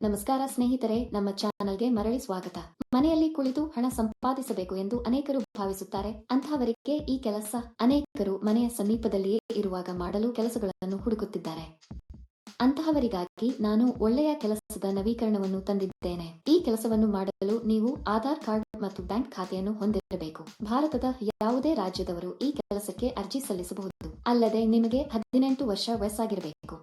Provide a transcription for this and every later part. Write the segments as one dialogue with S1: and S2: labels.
S1: ನಮಸ್ಕಾರ ಸ್ನೇಹಿತರೆ, ನಮ್ಮ ಚಾನಲ್ಗೆ ಮರಳಿ ಸ್ವಾಗತ. ಮನೆಯಲ್ಲಿ ಕುಳಿತು ಹಣ ಸಂಪಾದಿಸಬೇಕು ಎಂದು ಅನೇಕರು ಭಾವಿಸುತ್ತಾರೆ. ಅಂತಹವರಿಗೆ ಈ ಕೆಲಸ ಅನೇಕರು ಮನೆಯ ಸಮೀಪದಲ್ಲಿಯೇ ಇರುವಾಗ ಮಾಡಲು ಕೆಲಸಗಳನ್ನು ಹುಡುಕುತ್ತಿದ್ದಾರೆ. ಅಂತಹವರಿಗಾಗಿ ನಾನು ಒಳ್ಳೆಯ ಕೆಲಸದ ನವೀಕರಣವನ್ನು ತಂದಿದ್ದೇನೆ. ಈ ಕೆಲಸವನ್ನು ಮಾಡಲು ನೀವು ಆಧಾರ್ ಕಾರ್ಡ್ ಮತ್ತು ಬ್ಯಾಂಕ್ ಖಾತೆಯನ್ನು ಹೊಂದಿರಬೇಕು. ಭಾರತದ ಯಾವುದೇ ರಾಜ್ಯದವರು ಈ ಕೆಲಸಕ್ಕೆ ಅರ್ಜಿ ಸಲ್ಲಿಸಬಹುದು. ಅಲ್ಲದೆ ನಿಮಗೆ ಹದಿನೆಂಟು ವರ್ಷ ವಯಸ್ಸಾಗಿರಬೇಕು.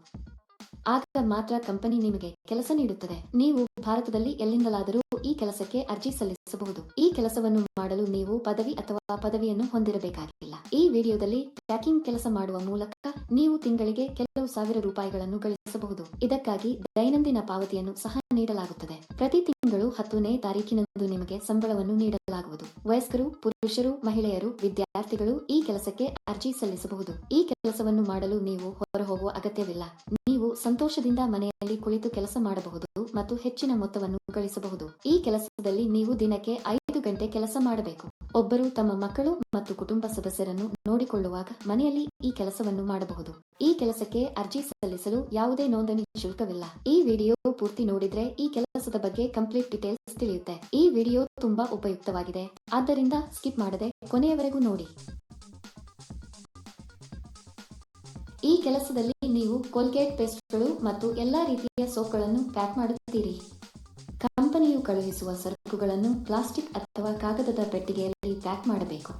S1: ಆಗ ಮಾತ್ರ ಕಂಪನಿ ನಿಮಗೆ ಕೆಲಸ ನೀಡುತ್ತದೆ. ನೀವು ಭಾರತದಲ್ಲಿ ಎಲ್ಲಿಂದಲಾದರೂ ಈ ಕೆಲಸಕ್ಕೆ ಅರ್ಜಿ ಸಲ್ಲಿಸಬಹುದು. ಈ ಕೆಲಸವನ್ನು ಮಾಡಲು ನೀವು ಪದವಿ ಅಥವಾ ಪದವಿಯನ್ನು ಹೊಂದಿರಬೇಕಾಗಿಲ್ಲ. ಈ ವಿಡಿಯೋದಲ್ಲಿ ಪ್ಯಾಕಿಂಗ್ ಕೆಲಸ ಮಾಡುವ ಮೂಲಕ ನೀವು ತಿಂಗಳಿಗೆ ಕೆಲವು ಸಾವಿರ ರೂಪಾಯಿಗಳನ್ನು ಗಳಿಸಬಹುದು. ಇದಕ್ಕಾಗಿ ದೈನಂದಿನ ಪಾವತಿಯನ್ನು ಸಹ ನೀಡಲಾಗುತ್ತದೆ. ಪ್ರತಿ ತಿಂಗಳು ಹತ್ತನೇ ತಾರೀಕಿನಂದು ನಿಮಗೆ ಸಂಬಳವನ್ನು ನೀಡಲಾಗುವುದು. ವಯಸ್ಕರು, ಪುರುಷರು, ಮಹಿಳೆಯರು, ವಿದ್ಯಾರ್ಥಿಗಳು ಈ ಕೆಲಸಕ್ಕೆ ಅರ್ಜಿ ಸಲ್ಲಿಸಬಹುದು. ಈ ಕೆಲಸವನ್ನು ಮಾಡಲು ನೀವು ಹೊರಹೋಗುವ ಅಗತ್ಯವಿಲ್ಲ. ನೀವು ಸಂತೋಷದಿಂದ ಮನೆಯಲ್ಲಿ ಕುಳಿತು ಕೆಲಸ ಮಾಡಬಹುದು ಮತ್ತು ಹೆಚ್ಚಿನ ಮೊತ್ತವನ್ನು ಗಳಿಸಬಹುದು. ಈ ಕೆಲಸದಲ್ಲಿ ನೀವು ದಿನಕ್ಕೆ ಐದು ಗಂಟೆ ಕೆಲಸ ಮಾಡಬೇಕು. ಒಬ್ಬರು ತಮ್ಮ ಮಕ್ಕಳು ಮತ್ತು ಕುಟುಂಬ ಸದಸ್ಯರನ್ನು ನೋಡಿಕೊಳ್ಳುವಾಗ ಮನೆಯಲ್ಲಿ ಈ ಕೆಲಸವನ್ನು ಮಾಡಬಹುದು. ಈ ಕೆಲಸಕ್ಕೆ ಅರ್ಜಿ ಸಲ್ಲಿಸಲು ಯಾವುದೇ ನೋಂದಣಿ ಶುಲ್ಕವಿಲ್ಲ. ಈ ವಿಡಿಯೋ ಪೂರ್ತಿ ನೋಡಿದ್ರೆ ಈ ಕೆಲಸದ ಬಗ್ಗೆ ಕಂಪ್ಲೀಟ್ ಡೀಟೇಲ್ಸ್ ತಿಳಿಯುತ್ತೆ. ಈ ವಿಡಿಯೋ ತುಂಬಾ ಉಪಯುಕ್ತವಾಗಿದೆ. ಆದ್ದರಿಂದ ಸ್ಕಿಪ್ ಮಾಡದೆ ಕೊನೆಯವರೆಗೂ ನೋಡಿ. ಈ ಕೆಲಸದಲ್ಲಿ ನೀವು ಕೋಲ್ಗೇಟ್ ಪೇಸ್ಟ್ಗಳು ಮತ್ತು ಎಲ್ಲಾ ರೀತಿಯ ಸೋಪ್ಗಳನ್ನು ಪ್ಯಾಕ್ ಮಾಡುತ್ತೀರಿ. ಕಂಪನಿಯು ಕಳುಹಿಸುವ ಸರಕುಗಳನ್ನು ಪ್ಲಾಸ್ಟಿಕ್ ಅಥವಾ ಕಾಗದದ ಪೆಟ್ಟಿಗೆಯಲ್ಲಿ ಪ್ಯಾಕ್ ಮಾಡಬೇಕು.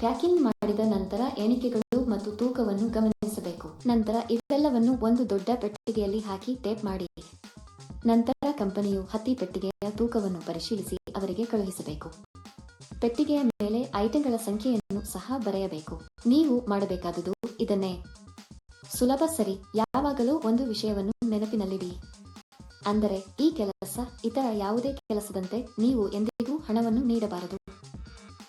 S1: ಪ್ಯಾಕಿಂಗ್ ಮಾಡಿದ ನಂತರ ಎಣಿಕೆಗಳು ಮತ್ತು ತೂಕವನ್ನು ಗಮನಿಸಬೇಕು. ನಂತರ ಇವೆಲ್ಲವನ್ನು ಒಂದು ದೊಡ್ಡ ಪೆಟ್ಟಿಗೆಯಲ್ಲಿ ಹಾಕಿ ಟೇಪ್ ಮಾಡಿ. ನಂತರ ಕಂಪನಿಯು ಹತ್ತಿ ಪೆಟ್ಟಿಗೆಯ ತೂಕವನ್ನು ಪರಿಶೀಲಿಸಿ ಅವರಿಗೆ ಕಳುಹಿಸಬೇಕು. ಪೆಟ್ಟಿಗೆಯ ಮೇಲೆ ಐಟಂಗಳ ಸಂಖ್ಯೆಯನ್ನು ಸಹ ಬರೆಯಬೇಕು. ನೀವು ಮಾಡಬೇಕಾದುದು ಇದನ್ನೇ. ಸುಲಭ ಸರಿ, ಯಾವಾಗಲೂ ಒಂದು ವಿಷಯವನ್ನು ನೆನಪಿನಲ್ಲಿಡಿ. ಅಂದರೆ, ಈ ಕೆಲಸ ಇತರ ಯಾವುದೇ ಕೆಲಸದಂತೆ ನೀವು ಎಂದಿಗೂ ಹಣವನ್ನು ನೀಡಬಾರದು.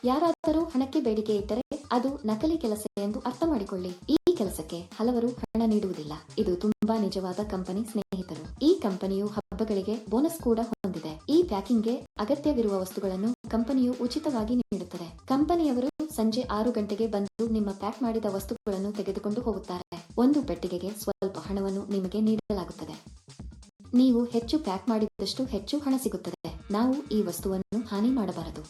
S1: ಯಾರಾದರೂ ಹಣಕ್ಕೆ ಬೇಡಿಕೆ ಇದ್ದರೆ ಅದು ನಕಲಿ ಕೆಲಸ ಎಂದು ಅರ್ಥ ಮಾಡಿಕೊಳ್ಳಿ. ಈ ಕೆಲಸಕ್ಕೆ ಹಲವರು ಹಣ ನೀಡುವುದಿಲ್ಲ. ಇದು ತುಂಬಾ ನಿಜವಾದ ಕಂಪನಿ ಸ್ನೇಹಿತರು. ಈ ಕಂಪನಿಯು ಹಬ್ಬಗಳಿಗೆ ಬೋನಸ್ ಕೂಡ ಹೊಂದಿದೆ. ಈ ಪ್ಯಾಕಿಂಗ್ಗೆ ಅಗತ್ಯವಿರುವ ವಸ್ತುಗಳನ್ನು ಕಂಪನಿಯು ಉಚಿತವಾಗಿ ನೀಡುತ್ತದೆ. ಕಂಪನಿಯವರು ಸಂಜೆ ಆರು ಗಂಟೆಗೆ ಬಂದು ನಿಮ್ಮ ಪ್ಯಾಕ್ ಮಾಡಿದ ವಸ್ತುಗಳನ್ನು ತೆಗೆದುಕೊಂಡು ಹೋಗುತ್ತಾರೆ. ಒಂದು ಪೆಟ್ಟಿಗೆಗೆ ಸ್ವಲ್ಪ ಹಣವನ್ನು ನಿಮಗೆ ನೀಡಲಾಗುತ್ತದೆ. ನೀವು ಹೆಚ್ಚು ಪ್ಯಾಕ್ ಮಾಡಿದಷ್ಟು ಹೆಚ್ಚು ಹಣ ಸಿಗುತ್ತದೆ. ನಾವು ಈ ವಸ್ತುವನ್ನು ಹಾನಿ ಮಾಡಬಾರದು.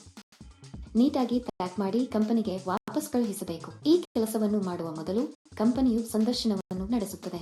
S1: ನೀಟಾಗಿ ಪ್ಯಾಕ್ ಮಾಡಿ ಕಂಪನಿಗೆ ವಾಪಸ್ ಕಳುಹಿಸಬೇಕು. ಈ ಕೆಲಸವನ್ನು ಮಾಡುವ ಮೊದಲು ಕಂಪನಿಯು ಸಂದರ್ಶನವನ್ನು ನಡೆಸುತ್ತದೆ.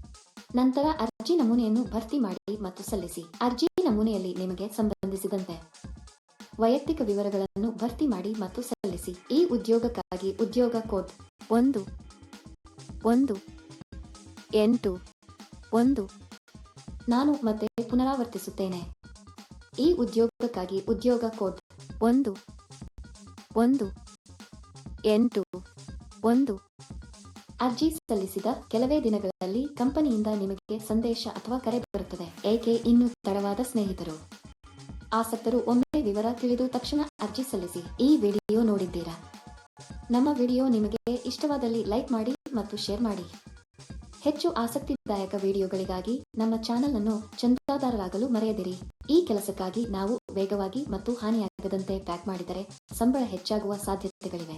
S1: ನಂತರ ಅರ್ಜಿ ನಮೂನೆಯನ್ನು ಭರ್ತಿ ಮಾಡಿ ಮತ್ತು ಸಲ್ಲಿಸಿ. ಅರ್ಜಿ ನಮೂನೆಯಲ್ಲಿ ನಿಮಗೆ ಸಂಬಂಧಿಸಿದಂತೆ ವೈಯಕ್ತಿಕ ವಿವರಗಳನ್ನು ಭರ್ತಿ ಮಾಡಿ ಮತ್ತು ಸಲ್ಲಿಸಿ. ಈ ಉದ್ಯೋಗಕ್ಕಾಗಿ ಉದ್ಯೋಗ ಕೋಡ್ ಒಂದು ಒಂದು, ಎಂಟು, ಒಂದು ನಾನು ಮತ್ತೆ ಪುನರಾವರ್ತಿಸುತ್ತೇನೆ. ಈ ಉದ್ಯೋಗಕ್ಕಾಗಿ ಉದ್ಯೋಗ ಕೋಡ್ ಒಂದು ಒಂದು, ಎಂಟು, ಒಂದು ಅರ್ಜಿ ಸಲ್ಲಿಸಿದ ಕೆಲವೇ ದಿನಗಳಲ್ಲಿ ಕಂಪನಿಯಿಂದ ನಿಮಗೆ ಸಂದೇಶ ಅಥವಾ ಕರೆ ಬರುತ್ತದೆ. ಏಕೆ ಇನ್ನು ತಡವಾದ ಸ್ನೇಹಿತರು? ಆಸಕ್ತರು ಒಮ್ಮೆ ವಿವರ ತಿಳಿದು ತಕ್ಷಣ ಅರ್ಜಿ ಸಲ್ಲಿಸಿ. ಈ ವಿಡಿಯೋ ನೋಡಿದ್ದೀರಾ? ನಮ್ಮ ವಿಡಿಯೋ ನಿಮಗೆ ಇಷ್ಟವಾದಲ್ಲಿ ಲೈಕ್ ಮಾಡಿ ಮತ್ತು ಶೇರ್ ಮಾಡಿ. ಹೆಚ್ಚು ಆಸಕ್ತಿದಾಯಕ ವಿಡಿಯೋಗಳಿಗಾಗಿ ನಮ್ಮ ಚಾನೆಲ್ ಅನ್ನು ಚಂದಾದಾರರಾಗಲು ಮರೆಯದಿರಿ. ಈ ಕೆಲಸಕ್ಕಾಗಿ ನಾವು ವೇಗವಾಗಿ ಮತ್ತು ಹಾನಿಯಾಗದಂತೆ ಪ್ಯಾಕ್ ಮಾಡಿದರೆ ಸಂಬಳ ಹೆಚ್ಚಾಗುವ ಸಾಧ್ಯತೆಗಳಿವೆ.